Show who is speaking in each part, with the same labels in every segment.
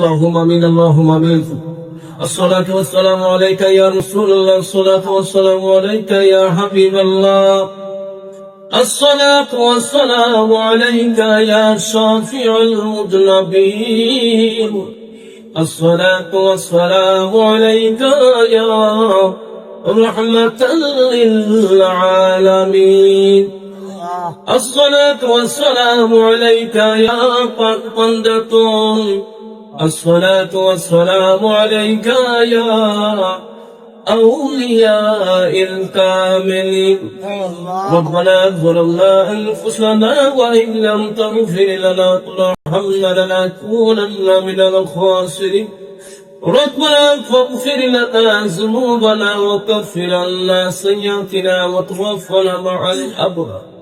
Speaker 1: اللهم آمين اللهم آمين. الصلاة والسلام عليك يا رسول الله الصلاة والسلام عليك يا حبيب الله. الصلاة والسلام عليك يا شافع المذنبين. الصلاة والسلام عليك يا رحمة للعالمين. الصلاة والسلام عليك يا قندة الصلاة والسلام عليك يا أولياء الكاملين. ربنا ظلمنا أنفسنا وإن لم تغفر لنا وترحمنا لنكونن من الخاسرين. ربنا فاغفر لنا ذنوبنا وكفر عنا سيئاتنا وتوفنا مع الأبرار.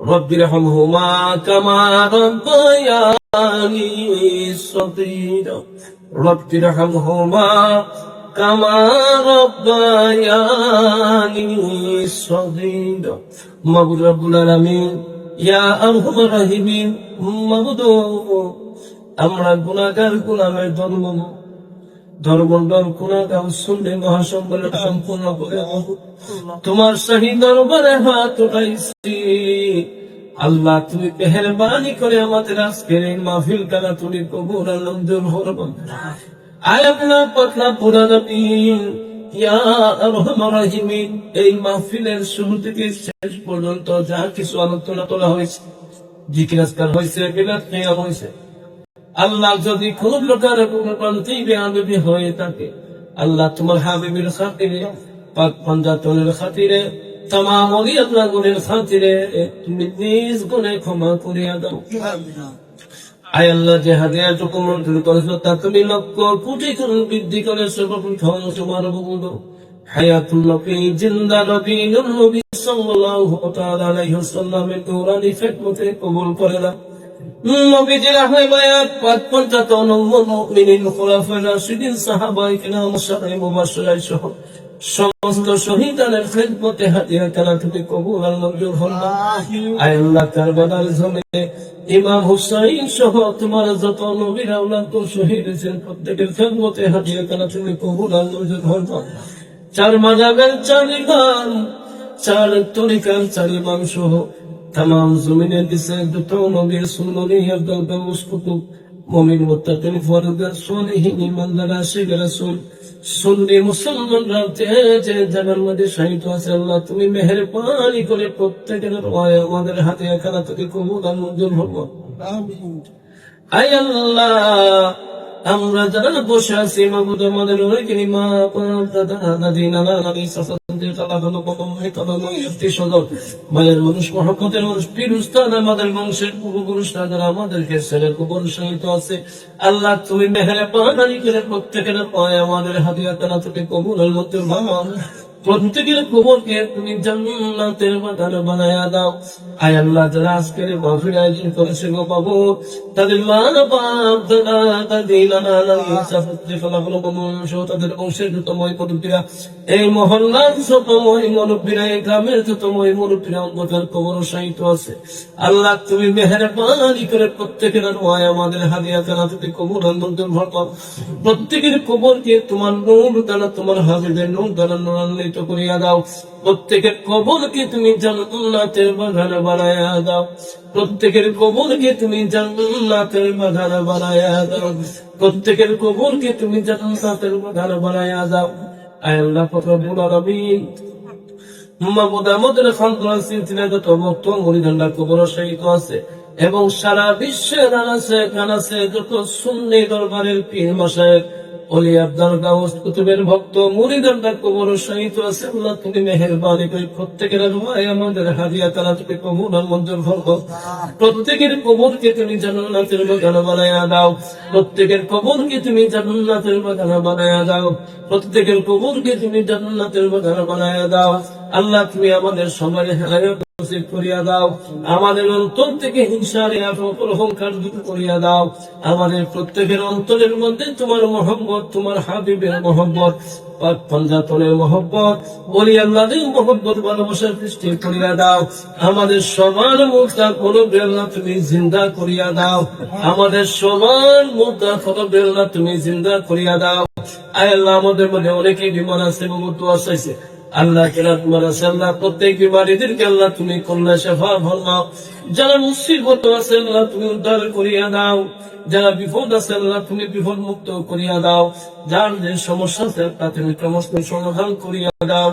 Speaker 1: رب ارحمهما كما ربياني صغيرا رب ارحمهما كما ربياني صغيرا مغفور رب العالمين يا أرحم الراحمين مغفور আমরা গুণাগার গুলামের ধর্ম ধর্মন্দর গুণাগার শুনলে মহাসম্বল সম্পূর্ণ তোমার সহি দরবারে হাত উঠাইছি। আল্লাহ, তুমি মেহরবানি করে আমাদের আজকের এই মাহফিল কানা তুমি কবুল আনন্দের হরব আয় আপনার পতলা পুরা নবীন আরহামার রাহিমিন। এই মাহফিলের শুরু থেকে শেষ পর্যন্ত যা কিছু আলোচনা তোলা হয়েছে আজকার হয়েছে বিলাত নেওয়া হয়েছে আল্লাহ যদি কোন প্রকার বেআবি হয়ে থাকে, আল্লাহ তোমার হাবিবের খাতিরে, পাক পঞ্জাতনের খাতিরে, তামাম করে সর্বপ্রথম কবুল করে দাও। নবীজির আহবায়াত পাঁচ পঞ্চাতন মুমিনিন খুলাফা রাশিদিন সাহাবায়ে কিরাম মুশাররে মুবাশশিরাই সহ সমস্ত শহীদানের খেদমতে হাতিয়া তারা তুমি কবুল হল না আয় জমিনে ইমাম হুসাইন সহ তোমার যত নবীর আওলাদ তো শহীদ হয়েছেন প্রত্যেকের খেদমতে হাতিয়া তারা তুমি কবুল না চার মাজাবের চার গান চার তরিকার চার ইমাম তাম জমিনের দিশে যত নবীর সুন্নরি হরদব মুসকুতু মুমিন মুত্তাকিন ফরদার সলিহিন ইমানদার আশিক রাসূল। সুন্নি মুসলমানরা যে জানার মধ্যে শহীদ আছে আল্লাহ তুমি মেহেরবানি করে প্রত্যেকের রয় আমাদের হাতে একালা তোকে কবুল আর মঞ্জুর হব। আমিন। আয় আল্লাহ আমরা যারা বসে আছি, মাহবুদ, আমাদের অনেকেরই মা আপনার দাদা দাদি নানা নানি আমাদের আছে। আল্লাহ, তুমি মেহেরে পাহাড়ি করে প্রত্যেকের পায় আমাদের হাতিয়া তারা থেকে কবুলের মধ্যে প্রত্যেকের তুমি জান্নাতের বাগান বানায়া দাও। আল্লাহ, যারা আজকের করেছে গো তাদের বাপ, দাদা, দাদি, নানা ফলাফল তাদের বংশের যতময় এই মহল্লার যতময় মুরব্বীরা এই গ্রামের যতময় মুরব্বীরা কবর সাহিত্য আছে। আল্লাহ, তুমি মেহরবানি করে প্রত্যেকের নয় আমাদের হাদিয়া কেনা তুমি কবর মন্দির ভরকর প্রত্যেকের কবরকে তোমার নূর দ্বারা, তোমার হাবিবের নূর দ্বারা নূরান্বিত করিয়া দাও। প্রত্যেকের কবরকে তুমি জান্নাতের বাগান বানায়া দাও। প্রত্যেকের কবরকে তুমি জান্নাতের বাগান বানায়া দাও। প্রত্যেকের কবরকে তুমি জান্নাতের বাগান বানায়া দাও। এবং সারা বিশ্বের আনাসে যত সুন্নি দরবারের পীর মাসায়েক অলি আব্দাল গাউস কুতুবের ভক্ত মুরিদান্ডা কবর শহীদ আছে আল্লাহ, তুমি মেহেরবানি করে প্রত্যেকের রুমায় আমাদের হাদিয়া তারা তুমি কবর মঞ্জুর করো। প্রত্যেকের কবরকে তুমি জান্নাতের বাগান বানায়া দাও। প্রত্যেকের কবরকে তুমি জান্নাতের বাগান বানায়া দাও। প্রত্যেকের কবরকে তুমি জান্নাতের বাগান বানায়া দাও। আল্লাহ, তুমি আমাদের নসিব করিয়া দাও। আমাদের অন্তর থেকে হিংসা অহংকার দূর করিয়া দাও। আমাদের প্রত্যেকের অন্তরের মধ্যে তোমার মহব্বত, তোমার হাবিবের মহব্বত পঞ্জাতনের মহব্বত, বলি আল্লাহদের মহব্বত, ভালোবাসার সৃষ্টি সবার তুমি জিন্দা করিয়া দাও। আমাদের সবার মুক্তা কোনো বেলনা তুমি জিন্দা করিয়া দাও। আয় আল্লাহ, আমাদের মধ্যে অনেকেই বিমান আছে মুহূর্ত আসাইছে আল্লাহ কেলা তোমার আছে আল্লাহ প্রত্যেক বিমারীদেরকে আল্লাহ তুমি কল্যাণ সেফা ফরমাও যারা মুসিবত আছে, আল্লাহ তুমি উদ্ধার করিয়া দাও। যারা বিপদ আছে, আল্লাহ তুমি বিপদ মুক্ত করিয়া দাও। যার যে সমস্যা আছে তা তুমি সমস্ত সমাধান করিয়া দাও।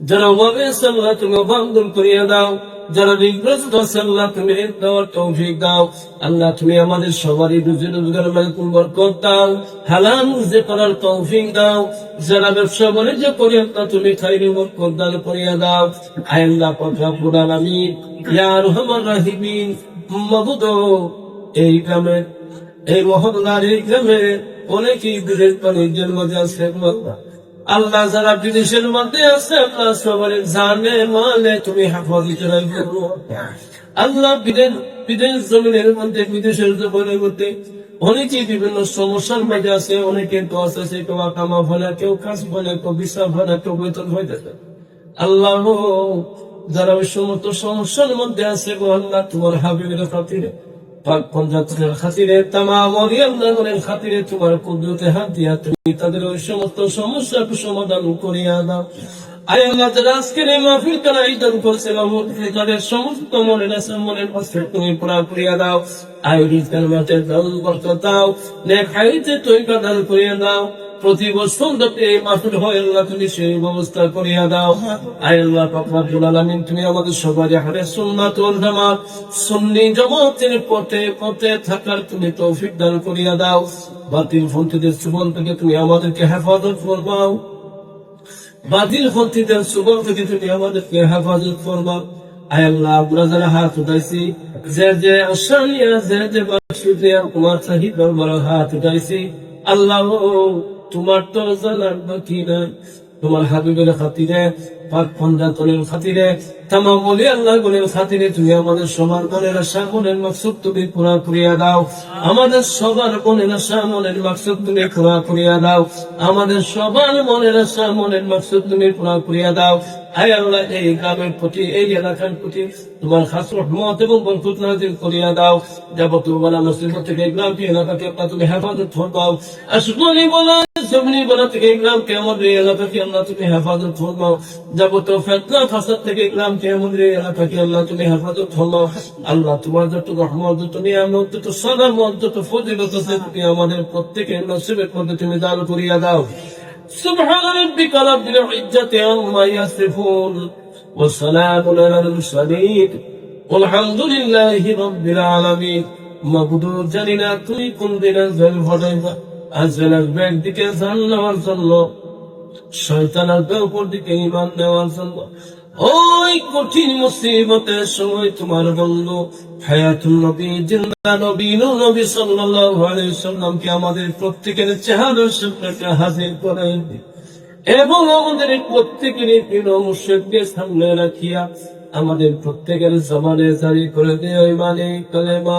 Speaker 1: যারা অভাবে আছে আল্লাহ তুমি অভাব করিয়া দাও, যারা ঋণগ্রস্ত আছে আল্লাহ তুমি দেওয়ার তৌফিক দাও, আল্লাহ তুমি আমাদের সবারই রুজি রোজগার মালিকুল বরকত দাও, হালাল রুজি করার তৌফিক দাও, যারা ব্যবসা বাণিজ্য করি আল্লাহ তুমি খাইরি বরকত দান করিয়া দাও আয় আল্লাহ রব্বুল আলামিন, ইয়া রহমান রাহিমিন, মাবুদ, এই গ্রামে, এই মহল্লার এই গ্রামে অনেকেই বিদেশ বাণিজ্যের মধ্যে আছে আল্লাহ। আল্লাহ যারা বিদেশের মধ্যে আছে, আল্লাহ সবার জানে মানে তুমি হাফাজত রাখো আল্লাহ বিদেশ বিদেশ জমিনের মধ্যে, বিদেশের জমিনের মধ্যে অনেকেই বিভিন্ন সমস্যার মধ্যে আছে, অনেকে দশ আছে, কেউ কামা ফলে কেউ কাজ ফলে কেউ বিশ্বাস ফলে কেউ বেতন হয়ে যাবে আল্লাহ যারা ওই সমস্ত সমস্যার মধ্যে আছে গো আল্লাহ, তোমার হাবিবের খাতিরে পাক খাতিরে তামা অরিয়াল্লাহের খাতিরে তোমার কুদরতে হাত দিয়া তুমি তাদের ওই সমস্ত সমস্যার সমাধান করিয়া দাও। আয় আল্লাহ, যারা আজকের ইদান করছে, বাবু তাদের সমস্ত মনের আছে মনের কষ্ট তুমি পুরা করিয়া দাও। আয় রিজকার মাঠে দাও বরকত দাও, নেক হাইতে তৈকা দান করিয়া দাও। প্রতি বছর এই মাহফিল তুমি সেই তুমি আমাদের সবারই হারে সুন্নাত ওয়াল থেকে তুমি আমাদেরকে হেফাজত করবাও বাতিল ফন্তিদের জীবন থেকে তুমি আমাদেরকে হেফাজত করবাও আয় আল্লাহ হাত উঠাইছি, যে যে আশা নিয়ে, যে যে বাসুদে তোমার সাহিদ হাত উঠাইছি। আল্লাহ তোমার তো জানার বাকি নাই। তোমার হাবিবের খাতিরে, পাক ফন্দাতনের খাতিরে, তামাম বলি আল্লাহ গুলের খাতিরে তুমি আমাদের সবার মনের আশা, মনের মাকসুদ তুমি পুরা করিয়া দাও। আমাদের সবার মনের আশা, মনের মাকসুদ তুমি পুরা করিয়া দাও। আমাদের সবার মনের আশা, মনের মাকসুদ তুমি পুরা করিয়া দাও। আয় আল্লাহ, এই গ্রামের প্রতি, এই এলাকার প্রতি তোমার খাস রহমত এবং বরকত নাজিল করিয়া দাও। যাবতীয় বালা মুসলিম থেকে এই গ্রামকে এলাকাকে তুমি হেফাজত ফরমাও আসমানি বলা জমিনি বলা থেকে এই গ্রামকে আমাদের এই এলাকাকে আল্লাহ তুমি হেফাজত ফরমাও যাবতীয় ফেতনা ফাসাদ থেকে এই গ্রামকে আমাদের এই এলাকাকে আল্লাহ তুমি হেফাজত ফরমাও আল্লাহ তোমার যত রহমত যত নিয়ামত যত সালামত যত ফজিলত আছে তুমি আমাদের প্রত্যেকের নসিবের মধ্যে তুমি দান করিয়া দাও سبحان ربك رب العزة عما يصفون والسلام على المرسلين والحمد لله رب العالمين মাবুদু জানি না তুই কোন দিন আসবেন ঘটাইবা দিকে ইমান নেওয়ার জন্য ওই কঠিন মুসিবতের সময় তোমার বন্ধু হায়াতুল নবী, জিন্দা নবী নবী সাল্লাল্লাহু আলাইহি সাল্লামকে আমাদের প্রত্যেকের চেহারার সামনে হাজির করে এবং আমাদের প্রত্যেকের প্রিয় মুর্শিদকে সামনে রাখিয়া আমাদের প্রত্যেকের জমানে জারি করে দেয় মানে কলেমা